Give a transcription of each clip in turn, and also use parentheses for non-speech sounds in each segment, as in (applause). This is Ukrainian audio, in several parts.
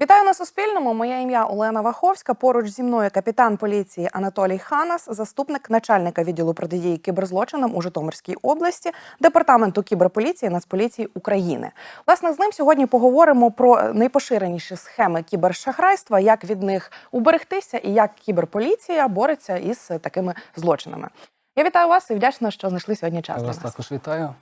Вітаю на Суспільному. Моє ім'я Олена Ваховська. Поруч зі мною капітан поліції Анатолій Ханас, заступник начальника відділу протидії кіберзлочинам у Житомирській області, департаменту кіберполіції Нацполіції України. Власне, з ним сьогодні поговоримо про найпоширеніші схеми кібершахрайства, як від них уберегтися і як кіберполіція бореться із такими злочинами. Я вітаю вас і вдячна, що знайшли сьогодні час. Я для нас. також вітаю.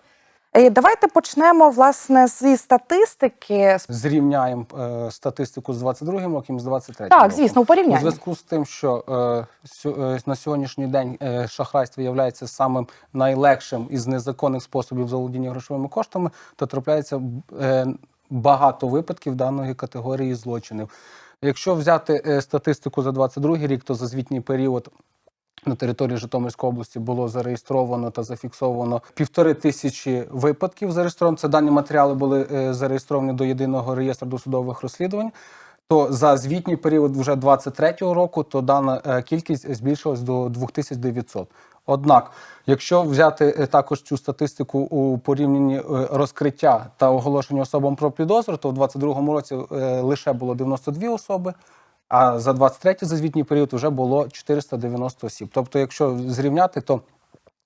Давайте почнемо власне зі статистики. Зрівняємо е, статистику з 22 роком і з 23 Так, звісно, у У зв'язку з тим, що е, сьо- е, на сьогоднішній день е, шахрайство є самим найлегшим із незаконних способів заволодіння грошовими коштами, то трапляється е, багато випадків даної категорії злочинів. Якщо взяти е, статистику за 22 рік, то за звітній період. На території Житомирської області було зареєстровано та зафіксовано півтори тисячі випадків. Зареєстровано це дані матеріали були е, зареєстровані до єдиного реєстру досудових розслідувань. То за звітній період вже 23-го року, то дана е, кількість збільшилась до 2900. Однак, якщо взяти е, також цю статистику у порівнянні розкриття та оголошення особам про підозру, то в 22-му році лише було 92 особи. А за 23 за звітній період вже було 490 осіб. Тобто, якщо зрівняти, то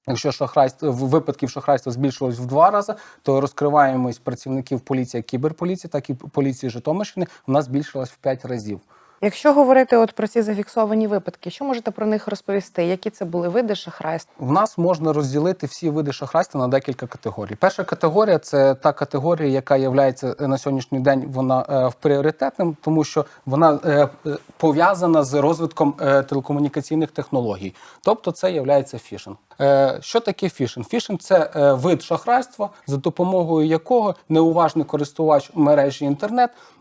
якщо шахрайство випадків шахрайства збільшилось в два рази, то розкриваємось працівників поліції, як кіберполіції, так і поліції Житомирщини у нас збільшилась в п'ять разів. Якщо говорити от про ці зафіксовані випадки, що можете про них розповісти? Які це були види шахрайств? В нас можна розділити всі види шахрайства на декілька категорій. Перша категорія це та категорія, яка є на сьогоднішній день вона е, в пріоритетним, тому що вона е, е, пов'язана з розвитком е, телекомунікаційних технологій. Тобто це є фішинг. Е, Що таке фішинг? Фішинг це е, вид шахрайства, за допомогою якого неуважний користувач мережі інтернет е,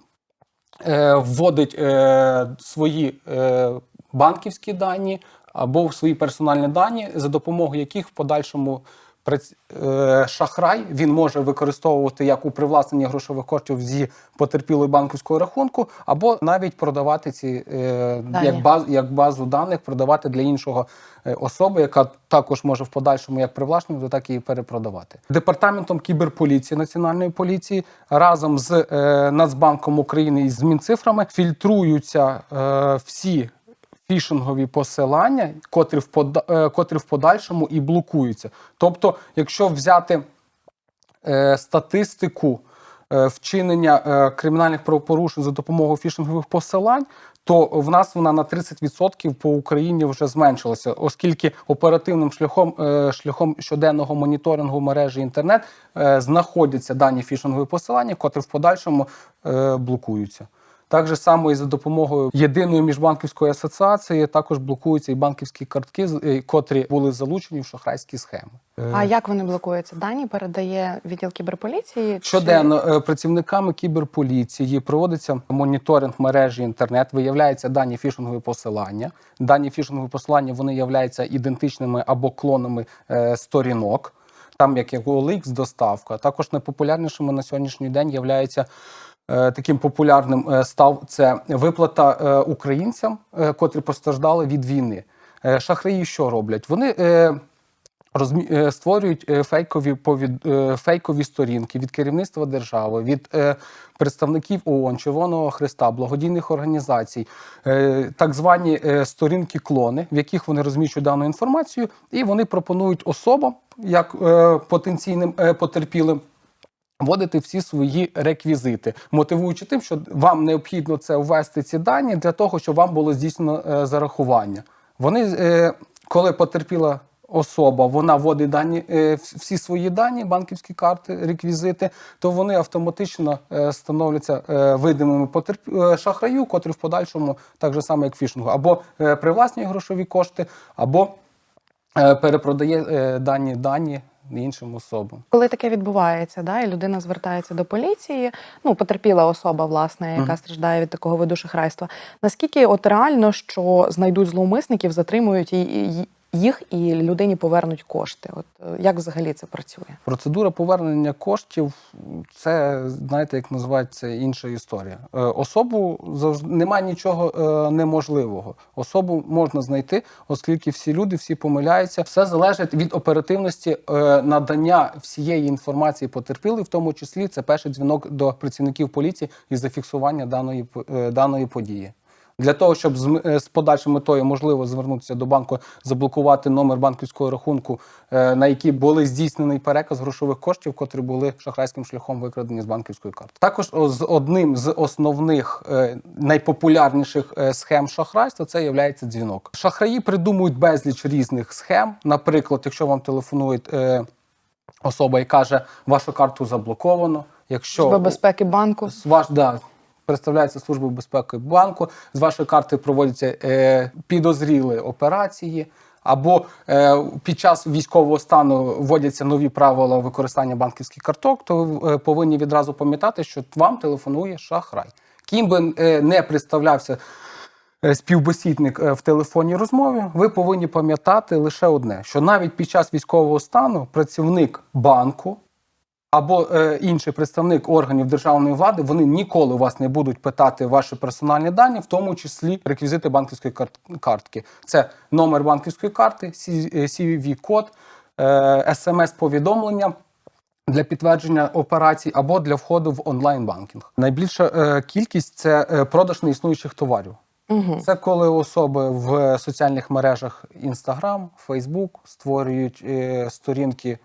вводить е, свої е, банківські дані або свої персональні дані, за допомогою яких в подальшому е, шахрай він може використовувати як у привласненні грошових коштів зі потерпілої банківського рахунку, або навіть продавати ці е, Дані. як, баз, як базу даних, продавати для іншого е, особи, яка також може в подальшому як привласнювати, так і перепродавати. Департаментом кіберполіції Національної поліції разом з е, Нацбанком України і з Мінцифрами фільтруються е, всі фішингові посилання, котрі в, пода- е, котрі в подальшому і блокуються. Тобто, якщо взяти е, статистику е, вчинення е, кримінальних правопорушень за допомогою фішингових посилань, то в нас вона на 30% по Україні вже зменшилася, оскільки оперативним шляхом е, шляхом щоденного моніторингу мережі інтернет е, знаходяться дані фішингові посилання, котрі в подальшому блокуються. Так же само і за допомогою єдиної міжбанківської асоціації також блокуються і банківські картки, з- е, котрі були залучені в шахрайські схеми. Е, А як вони блокуються? Дані передає відділ кіберполіції? Щоденно е, працівниками кіберполіції проводиться моніторинг мережі інтернет, виявляються дані фішингові посилання. Дані фішингові посилання вони являються ідентичними або клонами е, сторінок. Там як OLX доставка. Також найпопулярнішими на сьогоднішній день являється е, таким популярним е, став це виплата е, українцям, е, котрі постраждали від війни. Е, Шахраї що роблять? Вони е, розмі... е, створюють е, фейкові повід... е, фейкові сторінки від керівництва держави, від е, представників ООН, Червоного Христа, благодійних організацій, е, так звані е, сторінки клони, в яких вони розміщують дану інформацію, і вони пропонують особам, як е, потенційним е, потерпілим. Вводити всі свої реквізити, мотивуючи тим, що вам необхідно це ввести ці дані для того, щоб вам було здійснено е, зарахування. Вони, е, коли потерпіла особа, вона вводить дані, е, всі свої дані, банківські карти, реквізити, то вони автоматично становляться видимими потерп... шахраю, котрі в подальшому так же само, як фішингу, або привласнює грошові кошти, або перепродає дані дані іншим особам. Коли таке відбувається, да, і людина звертається до поліції, ну потерпіла особа, власне, яка Мгм. страждає від такого виду шахрайства. Наскільки от реально, що знайдуть зловмисників, затримують і, їх і людині повернуть кошти. От е, як взагалі це працює? Процедура повернення коштів це, знаєте, як називається інша історія. Е, Особу завжди немає нічого е, неможливого. Особу можна знайти, оскільки всі люди, всі помиляються. Все залежить від оперативності надання всієї інформації потерпілий, в тому числі це перший дзвінок до працівників поліції і зафіксування даної даної події. Для того, щоб з, е, з подальшою метою можливо звернутися до банку, заблокувати номер банківського рахунку, е, на який були здійснений переказ грошових коштів, котрі були шахрайським шляхом викрадені з банківської карти. Також з одним з основних е, найпопулярніших е, схем шахрайства це є дзвінок. Шахраї придумують безліч різних схем. Наприклад, якщо вам телефонує е, особа і каже, вашу карту заблоковано. Якщо Служба безпеки банку. ваш да, представляється служба безпеки банку. З вашої карти проводяться е, підозріли операції. Або е, під час військового стану вводяться нові правила використання банківських карток, то ви е, повинні відразу пам'ятати, що вам телефонує шахрай. Ким би е, не представлявся е, співбесідник е, в телефонній розмові, ви повинні пам'ятати лише одне: що навіть під час військового стану працівник банку або е, інший представник органів державної влади, вони ніколи вас не будуть питати ваші персональні дані, в тому числі реквізити банківської картки. Це номер банківської карти, CVV-код, е, смс-повідомлення. Для підтвердження операцій або для входу в онлайн-банкінг. Найбільша е, кількість це е, продаж неіснуючих товарів. Угу. Це коли особи в соціальних мережах Instagram, Facebook створюють е, сторінки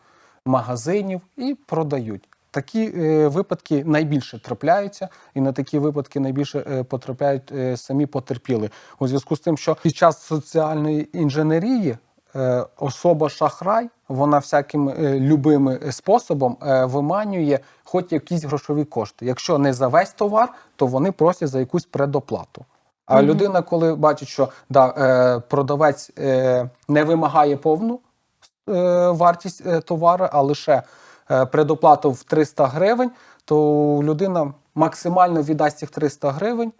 магазинів і продають. Такі е, випадки найбільше трапляються, і на такі випадки найбільше е, потрапляють е, самі потерпіли. У зв'язку з тим, що під час соціальної інженерії е, особа шахрай, вона всяким е, любими способом е, виманює хоч якісь грошові кошти. Якщо не за весь товар, то вони просять за якусь предоплату. А Мгм. людина, коли бачить, що да, е, продавець е, не вимагає повну е, вартість е, товару, а лише е, предоплату в 300 гривень, то людина максимально віддасть цих 300 гривень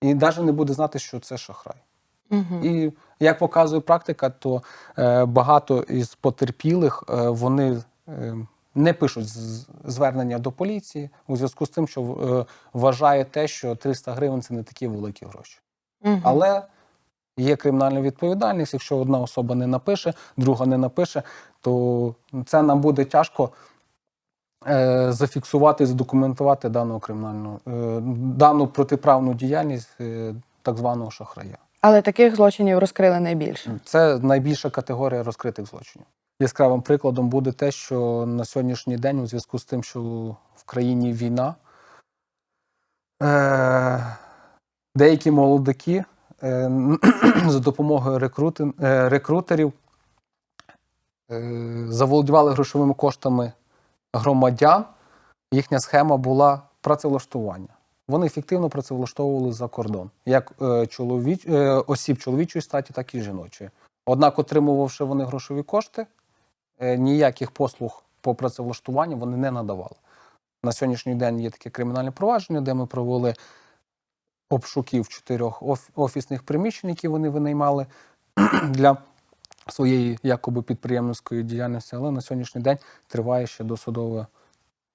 і навіть не буде знати, що це шахрай. Угу. І як показує практика, то е, багато із потерпілих е, вони е, не пишуть звернення до поліції у зв'язку з тим, що е, вважає те, що 300 гривень це не такі великі гроші. Але є кримінальна відповідальність. Якщо одна особа не напише, друга не напише, то це нам буде тяжко е, зафіксувати, задокументувати дану кримінальну е, дану протиправну діяльність е, так званого шахрая. Але таких злочинів розкрили найбільше. Це найбільша категорія розкритих злочинів. Яскравим прикладом буде те, що на сьогоднішній день, у зв'язку з тим, що в країні війна, е- деякі молодики (clears throat) за допомогою рекрути- е, рекрутерів е- заволодівали грошовими коштами громадян. Їхня схема була працевлаштування. Вони ефективно працевлаштовували за кордон, як е, чоловіч, е, осіб чоловічої статі, так і жіночої. Однак, отримувавши вони грошові кошти, е, ніяких послуг по працевлаштуванню вони не надавали. На сьогоднішній день є таке кримінальне провадження, де ми провели обшуки в чотирьох офісних приміщень, які вони винаймали (clears throat) для своєї якоби підприємницької діяльності, але на сьогоднішній день триває ще досудове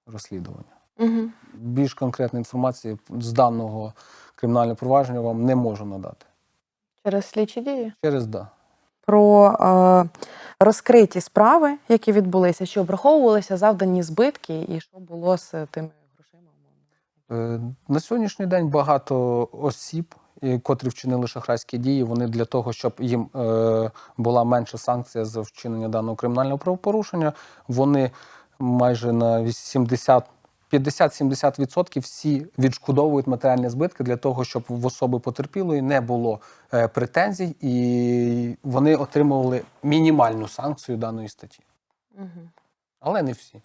розслідування. Угу. Більш конкретної інформації з даного кримінального провадження вам не можу надати. Через слідчі дії. Через да. Про е, розкриті справи, які відбулися, чи обраховувалися завдані збитки, і що було з тими На сьогоднішній день багато осіб, е, котрі вчинили шахрайські дії, вони для того, щоб їм е, була менша санкція за вчинення даного кримінального правопорушення, вони майже на 80 50-70% всі відшкодовують матеріальні збитки для того, щоб в особи потерпілої не було е, претензій, і вони отримували мінімальну санкцію даної статті. Угу. Але не всі.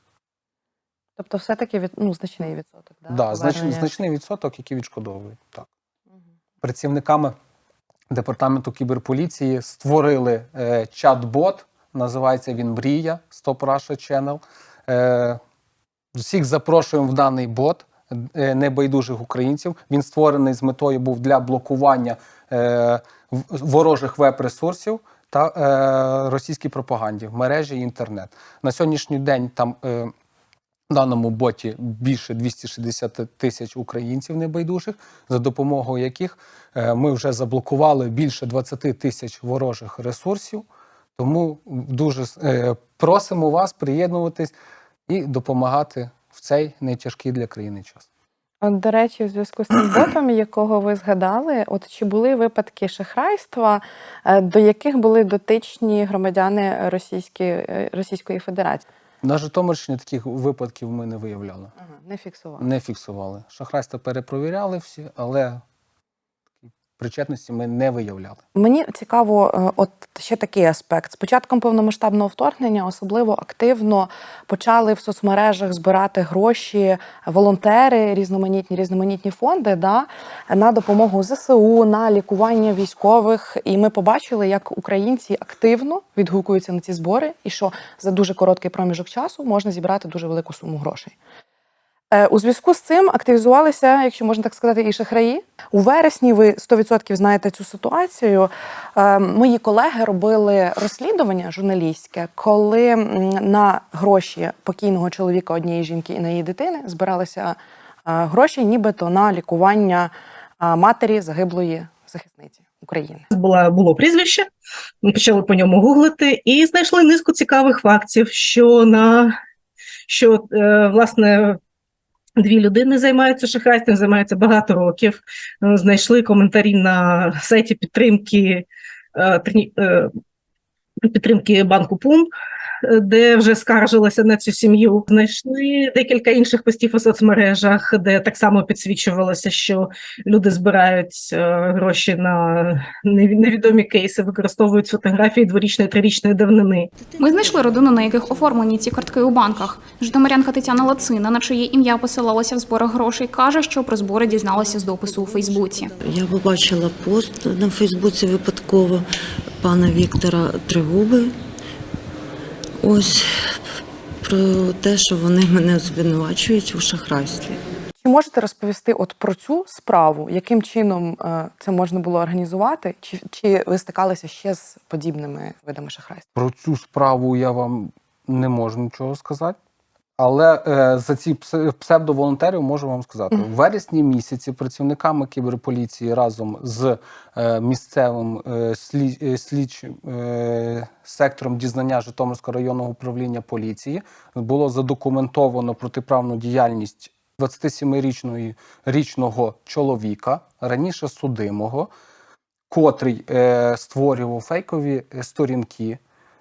Тобто, все-таки від, ну, значний відсоток. Да, Да, знач, значний відсоток, який відшкодовують. Так. Мгм. працівниками департаменту кіберполіції створили е, чат-бот. Називається він Мрія Stop Russia Channel. Е, всіх запрошуємо в даний бот е, небайдужих українців. Він створений з метою був для блокування е, ворожих веб-ресурсів та е, російській пропаганді в мережі і інтернет. На сьогоднішній день там е, в даному боті більше 260 тисяч українців небайдужих, за допомогою яких е, ми вже заблокували більше 20 тисяч ворожих ресурсів. Тому дуже е, просимо вас приєднуватись і допомагати в цей нетяжкий для країни час. От, до речі, у зв'язку з цим (clears throat) ботом, якого ви згадали, от чи були випадки шахрайства, е, до яких були дотичні громадяни Російської, Російської Федерації? На Житомирщині таких випадків ми не виявляли, Ага, не фіксували. не фіксували. Шахрайства перепровіряли всі, але причетності ми не виявляли. Мені цікаво, е, от ще такий аспект. З початком повномасштабного вторгнення особливо активно почали в соцмережах збирати гроші волонтери, різноманітні різноманітні фонди да, на допомогу ЗСУ, на лікування військових. І ми побачили, як українці активно відгукуються на ці збори, і що за дуже короткий проміжок часу можна зібрати дуже велику суму грошей. Е, У зв'язку з цим активізувалися, якщо можна так сказати, і шахраї. У вересні ви 100% знаєте цю ситуацію. Е, Мої колеги робили розслідування журналістське, коли на гроші покійного чоловіка однієї жінки і на її дитини збиралися е, гроші, нібито на лікування матері загиблої захисниці України. була було прізвище. Ми почали по ньому гуглити і знайшли низку цікавих фактів, що на що е, власне. Дві людини займаються шахрайством, займаються багато років. Е, Знайшли коментарі на сайті підтримки е, е, підтримки банку Пум, де вже скаржилися на цю сім'ю. Знайшли декілька інших постів у соцмережах, де так само підсвічувалося, що люди збирають е, гроші на неві- невідомі кейси, використовують фотографії дворічної трирічної давнини. Ми знайшли родину, на яких оформлені ці картки у банках. Житомирянка Тетяна Лацина, на чиє ім'я посилалася в зборах грошей, каже, що про збори дізналася з допису у Фейсбуці. Я побачила пост на Фейсбуці випадково пана Віктора Тригуби. Ось про те, що вони мене звинувачують у шахрайстві. Чи можете розповісти от про цю справу, яким чином е, це можна було організувати? Чи, чи ви стикалися ще з подібними видами шахрайства? Про цю справу я вам не можу нічого сказати. Але е, за ці псе- псевдоволонтерів можу вам сказати, в вересні місяці працівниками кіберполіції разом з е, місцевим е, слід, е, слідчим е, сектором дізнання Житомирського районного управління поліції було задокументовано протиправну діяльність 27-річної річного чоловіка, раніше судимого, котрий е, створював фейкові е, сторінки,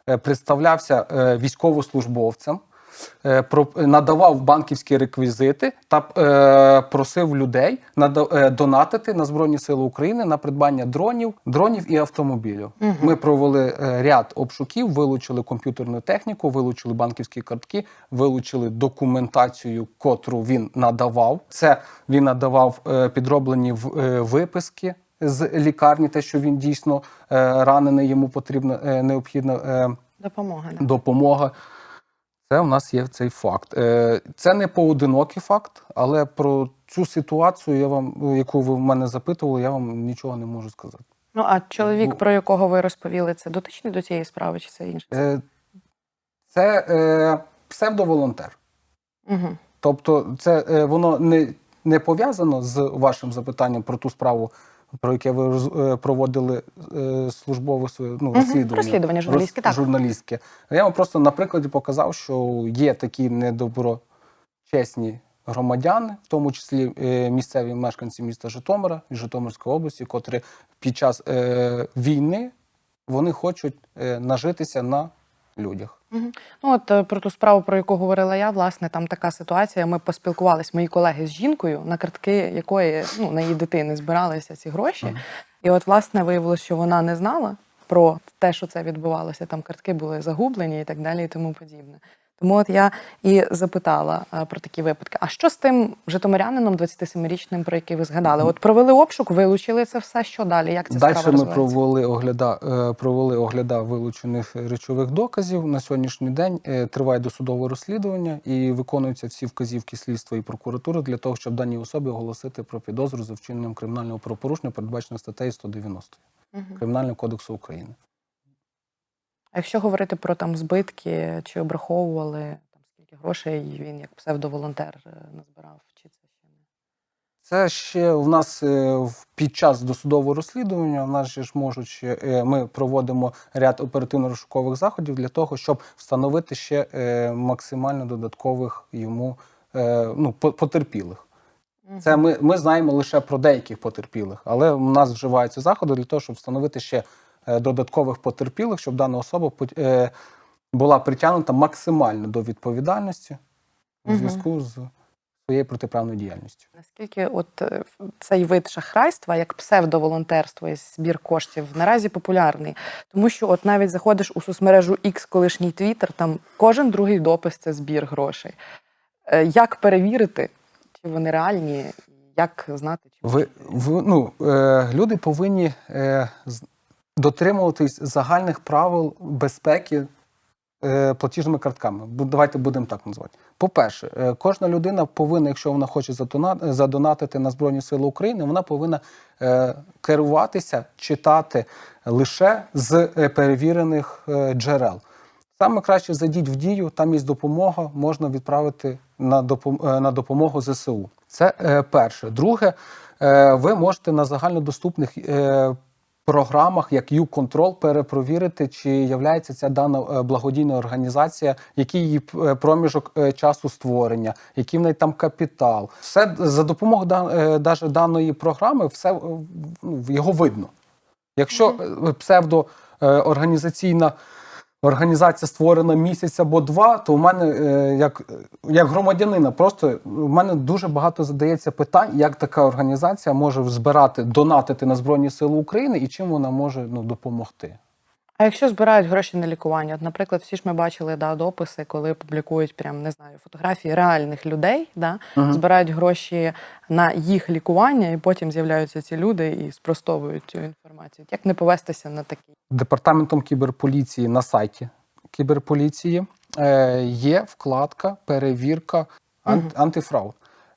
е, представлявся е, військовослужбовцем, надавав банківські реквізити та е, просив людей е, донатити на Збройні Сили України на придбання дронів, дронів і автомобілів. Мгм. Ми провели е, ряд обшуків, вилучили комп'ютерну техніку, вилучили банківські картки, вилучили документацію, котру він надавав. Це він надавав е, підроблені е, виписки з лікарні, те, що він дійсно е, ранений, йому потрібна е, необхідна е, Допомога. Допомога. Це в нас є цей факт. Е, Це не поодинокий факт, але про цю ситуацію, я вам, яку ви в мене запитували, я вам нічого не можу сказати. Ну а чоловік, Ну, про якого ви розповіли, це дотичний до цієї справи, чи це інше? Е, Це е, псевдоволонтер. Угу. Тобто, це е, воно не, не пов'язано з вашим запитанням про ту справу, про яке ви е, проводили е, службове своє ну, розслідування. Розслідування журналістське, Роз- так. журналістське. Я вам просто на прикладі показав, що є такі недоброчесні громадяни, в тому числі е, місцеві мешканці міста Житомира і Житомирської області, котрі під час війни вони хочуть нажитися на людях. Ну от е, про ту справу, про яку говорила я, власне, там така ситуація. Ми поспілкувалися, мої колеги з жінкою, на картки якої ну на її дитини збиралися ці гроші. Мгм. І от, власне, виявилося, що вона не знала про те, що це відбувалося. Там картки були загублені і так далі, і тому подібне. Тому от я і запитала е, про такі випадки. А що з тим житомирянином 27-річним, про який ви згадали? От провели обшук, вилучили це все. Що далі? Як ця Далі ми розвивається? провели огляда, е, провели огляда вилучених речових доказів. На сьогоднішній день е, триває досудове розслідування і виконуються всі вказівки слідства і прокуратури для того, щоб даній особі оголосити про підозру за вчиненням кримінального правопорушення, передбачено статтею 190 Мгм. Кримінального кодексу України. А якщо говорити про там збитки, чи обраховували там скільки грошей він як псевдоволонтер е, назбирав, чи це ще не? Це ще в нас е, під час досудового розслідування. В нас же ж можуть е, ми проводимо ряд оперативно-розшукових заходів для того, щоб встановити ще максимально додаткових йому ну, потерпілих. Це ми, ми знаємо лише про деяких потерпілих, але в нас вживаються заходи для того, щоб встановити ще додаткових потерпілих, щоб дана особа е, була притягнута максимально до відповідальності у зв'язку з своєю протиправною діяльністю. Наскільки от е, цей вид шахрайства, як псевдоволонтерство і збір коштів, наразі популярний, тому що от навіть заходиш у соцмережу X, колишній Twitter, там кожен другий допис це збір грошей. Е, Як перевірити, чи вони реальні, як знати, чи Ви, ви ну, е, люди повинні е, дотримуватись загальних правил безпеки е, платіжними картками. Давайте будемо так назвати. По-перше, е, кожна людина повинна, якщо вона хоче задонатити на Збройні Сили України, вона повинна е, керуватися, читати лише з е, перевірених е, джерел. Саме краще зайдіть в дію, там є допомога, можна відправити на е, на допомогу ЗСУ. Це е, перше. Друге, е, ви можете на загальнодоступних е, програмах, як U-Control, перепровірити, чи являється ця дана е, благодійна організація, який її е, проміжок е, часу створення, який в неї там капітал. Все за допомогою даже даної програми, все ну, його видно. Якщо псевдоорганізаційна організація створена місяць або два, то в мене е, як, як громадянина, просто в мене дуже багато задається питань, як така організація може збирати, донатити на Збройні Сили України і чим вона може ну, допомогти. А якщо збирають гроші на лікування, от, наприклад, всі ж ми бачили да, дописи, коли публікують прям не знаю фотографії реальних людей, да, Мгм. збирають гроші на їх лікування, і потім з'являються ці люди і спростовують цю інформацію. Як не повестися на такі? Департаментом кіберполіції на сайті кіберполіції е, є вкладка перевірка ант, Мгм. антифрауд.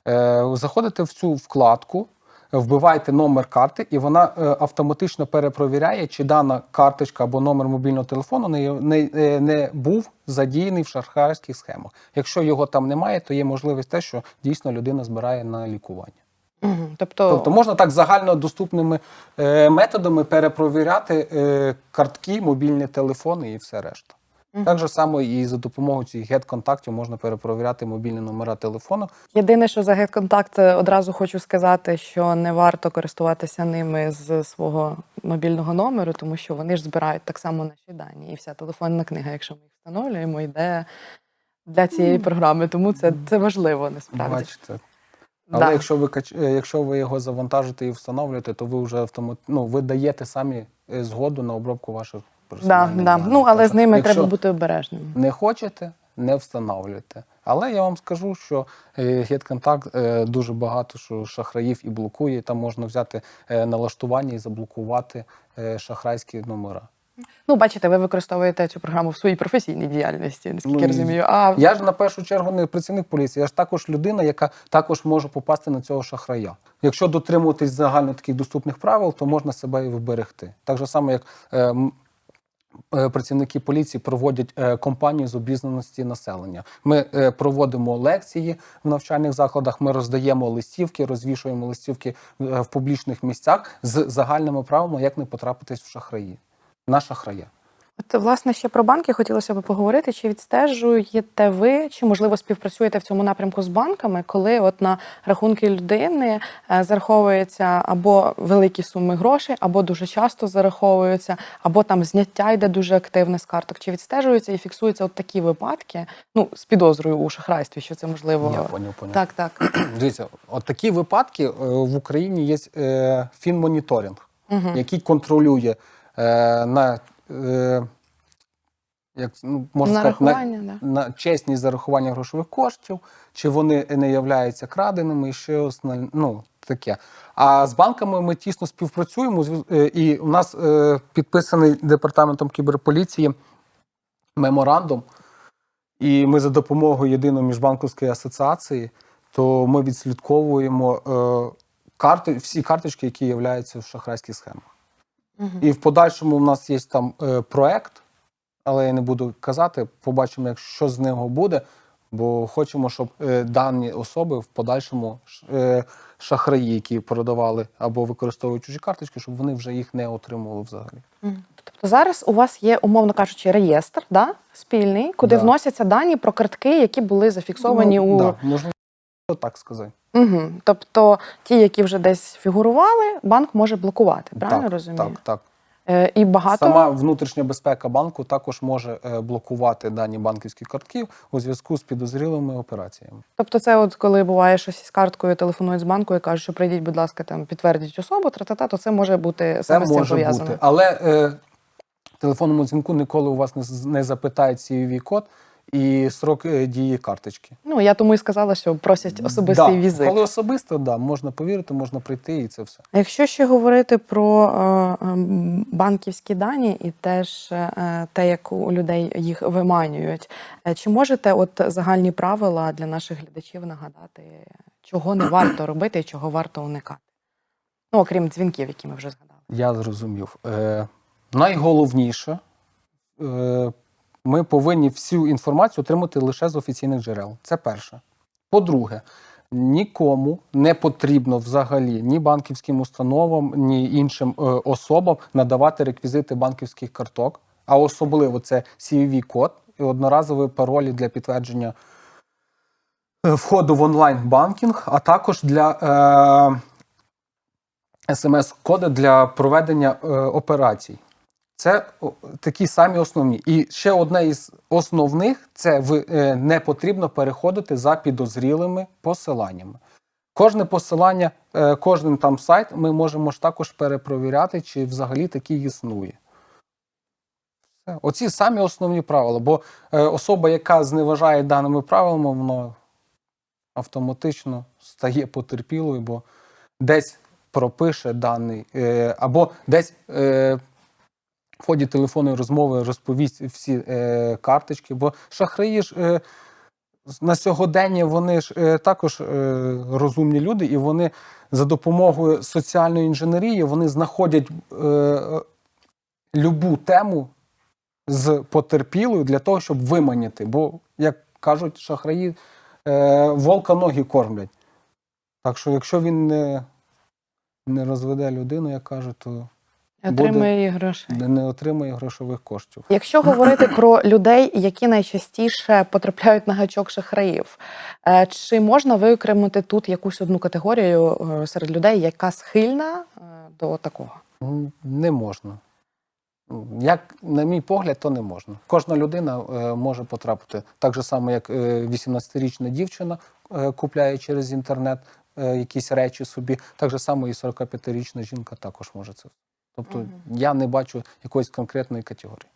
Е, заходите в цю вкладку, вбиваєте номер карти, і вона е, автоматично перепровіряє, чи дана карточка або номер мобільного телефону не, не, е, не був задіяний в шахрайських схемах. Якщо його там немає, то є можливість те, що дійсно людина збирає на лікування. Угу. Тобто, Тобто можна так загальнодоступними е, методами перепровіряти е, картки, мобільні телефони і все решта. Так же само і за допомогою цих гет-контактів можна перепровіряти мобільні номера телефону. єдине, що за гет-контакт е, одразу хочу сказати, що не варто користуватися ними з свого мобільного номеру, тому що вони ж збирають так само наші дані. І вся телефонна книга, якщо ми їх встановлюємо, йде для цієї програми. Тому це, це важливо насправді. Бачите. Але Да. якщо ви кач- е, якщо ви його завантажите і встановлюєте, то ви вже автомат... ну, ви даєте самі е, згоду на обробку ваших Да, да. Ну, але з ними якщо треба бути обережним. не хочете, не встановлюйте. Але я вам скажу, що GetContact е, дуже багато що шахраїв і блокує. Там можна взяти е, налаштування і заблокувати е, шахрайські номера. Ну, бачите, ви використовуєте цю програму в своїй професійній діяльності, наскільки Ну, я розумію. А Я ж на першу чергу не працівник поліції, я ж також людина, яка також може попасти на цього шахрая. Якщо дотримуватись загально таких доступних правил, то можна себе і вберегти. Так же само, як е, м, е, працівники поліції проводять компанії з обізнаності населення. Ми е, проводимо лекції в навчальних закладах, ми роздаємо листівки, розвішуємо листівки е, в публічних місцях з загальними правилами, як не потрапитись в шахраї. На шахрая. От, власне, ще про банки хотілося б поговорити. Чи відстежуєте ви, чи можливо співпрацюєте в цьому напрямку з банками, коли от на рахунки людини е, зараховуються або великі суми грошей, або дуже часто зараховуються, або там зняття йде дуже активне з карток? Чи відстежуються і фіксуються от такі випадки? Ну, з підозрою у шахрайстві, що це можливо. Я поняв, поняв. Так, так. (clears throat) Дивіться, от такі випадки е, в Україні є е, фінмоніторинг, Угу. який контролює на, е, як, ну, можна сказати, на, да. на чесність зарахування грошових коштів, чи вони не являються краденими, і ще основне, ну, таке. А з банками ми тісно співпрацюємо, е, і у нас е, підписаний департаментом кіберполіції меморандум, і ми за допомогою єдиної міжбанківської асоціації, то ми відслідковуємо е, карти, всі карточки, які являються в шахрайських схемах. Угу. І в подальшому у нас є там е, проект але я не буду казати. Побачимо, як що з нього буде. Бо хочемо, щоб е, дані особи в подальшому е, шахраї, які продавали або використовують чужі карточки, щоб вони вже їх не отримували взагалі. Тобто зараз у вас є, умовно кажучи, реєстр, да? спільний, куди Да. вносяться дані про картки, які були зафіксовані у да, можна так сказати. Угу. Тобто ті, які вже десь фігурували, банк може блокувати. Правильно так, розумію? Так, так. Е, і багато Сама внутрішня безпека банку також може е, блокувати дані банківських картків у зв'язку з підозрілими операціями. Тобто, це от коли буває щось із карткою, телефонують з банку і кажуть, що прийдіть, будь ласка, там підтвердіть особу, тра-та-та, то це може бути Це саме з цим може пов'язано. бути. Але е, телефонному дзвінку ніколи у вас не, не запитають CVV код і срок е, дії карточки. Ну я тому і сказала, що просять особистий да. візит. Коли особисто, да, можна повірити, можна прийти і це все. А Якщо ще говорити про е, ем, банківські дані і теж е, те, як у людей їх виманюють, е, чи можете от загальні правила для наших глядачів нагадати, чого не варто (clears throat) робити і чого варто уникати? Ну, окрім дзвінків, які ми вже згадали. Я зрозумів. Е, найголовніше, е, ми повинні всю інформацію отримати лише з офіційних джерел. Це перше. По-друге, нікому не потрібно взагалі ні банківським установам, ні іншим е, особам надавати реквізити банківських карток, а особливо це CVV-код і одноразові паролі для підтвердження е, входу в онлайн-банкінг, а також для. Е, смс-коди для проведення е, операцій. Це такі самі основні. І ще одне із основних це е, не потрібно переходити за підозрілими посиланнями. Кожне посилання, е, кожен там сайт ми можемо ж також перепровіряти, чи взагалі такий існує. Оці самі основні правила. Бо е, особа, яка зневажає даними правилами, вона автоматично стає потерпілою, бо десь пропише даний, або десь в ході телефонної розмови розповість всі е, карточки, бо шахраї ж е, на сьогодення вони ж е, також е, розумні люди, і вони за допомогою соціальної інженерії вони знаходять е, любу тему з потерпілою для того, щоб виманяти. Бо, як кажуть шахраї, е, волка ноги кормлять. Так що, якщо він не, не розведе людину, як кажуть, то Отримує її грошей. не, отримає грошових коштів. Якщо говорити про людей, які найчастіше потрапляють на гачок шахраїв, е, чи можна виокремити тут якусь одну категорію е, серед людей, яка схильна е, до такого? Не можна. Як, на мій погляд, то не можна. Кожна людина е, може потрапити так же само, як е, 18-річна дівчина е, купляє через інтернет е, якісь речі собі, так же само і 45-річна жінка також може це. Тобто угу. я не бачу якоїсь конкретної категорії.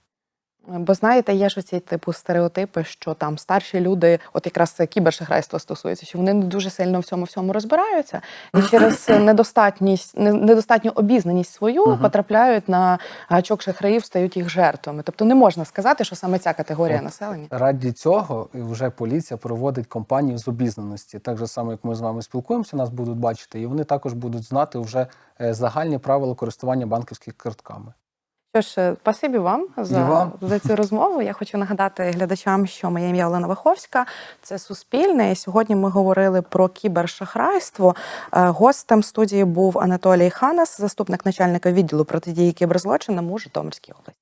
Бо знаєте, є ж оці типу стереотипи, що там старші люди, от якраз це кібершахрайство стосується, що вони не дуже сильно в цьому всьому розбираються, і через (laughs) недостатність, недостатню обізнаність свою Мгм. потрапляють на гачок шахраїв, стають їх жертвами. Тобто не можна сказати, що саме ця категорія От. населення. Раді цього вже поліція проводить кампанію з обізнаності. Так же само, як ми з вами спілкуємося, нас будуть бачити, і вони також будуть знати вже е, загальні правила користування банківськими картками. Що ж, е, спасибі вам за, вам. за цю розмову. Я хочу нагадати глядачам, що моє ім'я Олена Ваховська, це Суспільне. І сьогодні ми говорили про кібершахрайство. Е, Гостем студії був Анатолій Ханас, заступник начальника відділу протидії кіберзлочинам у Житомирській області.